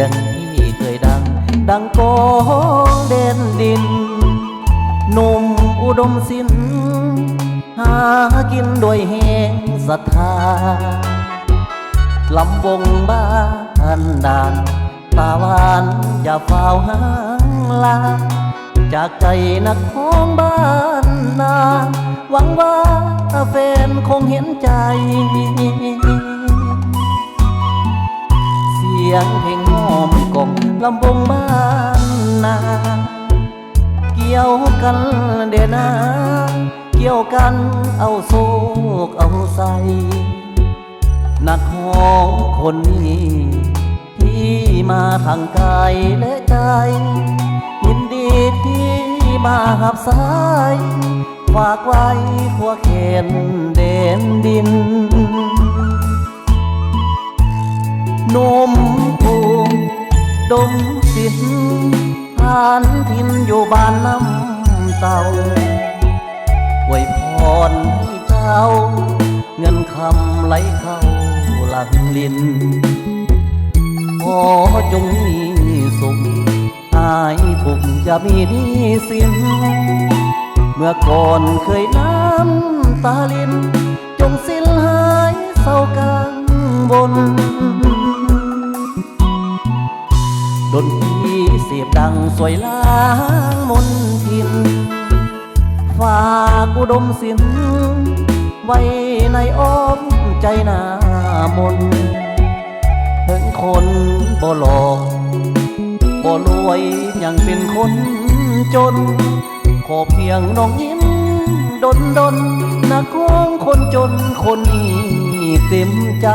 ยงที่เคยดังกองเด่นดินหนุ่มอุดมสินหากินด้วยแหงศรัทธาลำวงบ้านดาน ตาหวานอย่าเฝ้าหางลา จากใจนักพ้องบ้านนา หวังว่าแฟนคงเห็นใจ เสียงเพลง อมกล่อมลำวงบ้านนาเกี่ยวกันเดนาเกี่ยวกันเอาโศกเอาใสนักห้องคนนี้ ที่มาทางกายและใจ ยินดีที่มาหับสายฝากไว้ขัวเขนเด่นดินนม ดมสินทานทินอยู่บ้านน้ำเต่าอวยพรให้เจ้า เงินคำไหลเข้าหลังลินขอจงมีสุขหายทุกข์อย่ามีหนี้สิน เมื่อก่อนเคยน้ำตาลิน จงสิ้นหายเศร้ากังวล ดนตรีเสียบดังสวยล้างมนทิน ฝากอุดมสินไว้ในอ้อมใจนามนถึงคนบ่หลอกบ่รวยยังเป็นคนจน ขอเพียงน้องยิ้มดนดนนักของคนจนคนนี้เต็มใจ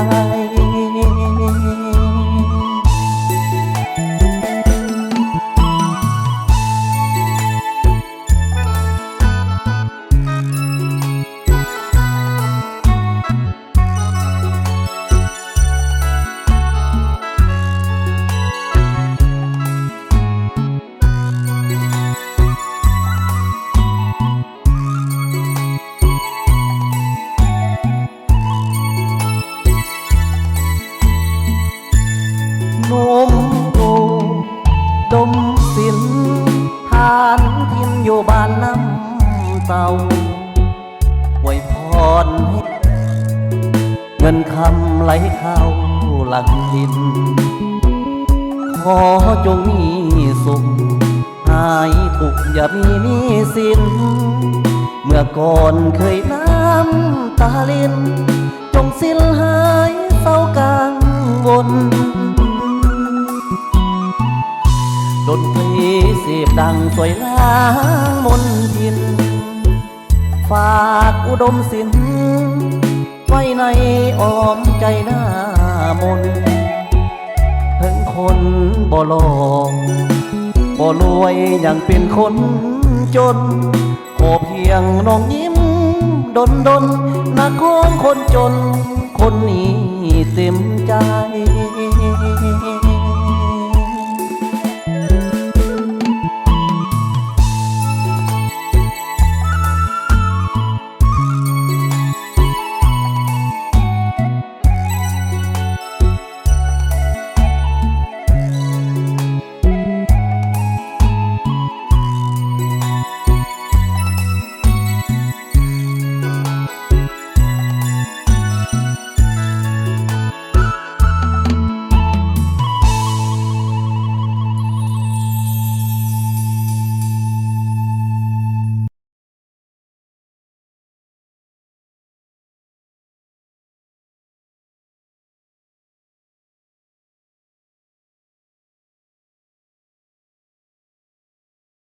ำเตาไว้พรเงินคำไหลเข้าหลังดิน ขอจงมีสุขหายทุกอย่ามีหนี้สิน เมื่อก่อนเคยน้ำตาลิน จงสิ้นหายเศร้ากังวลดนตรีเสียบดังสวยล้างมนทิน ฝากอุดมสิน ไว้ในอ้อมใจหน้ามนถึงคนบ่ลอกบ่รวยยังเป็นคนจนขอเพียงน้องยิ้ม ดนดนนักของคนจน คนนี้เต็มใจ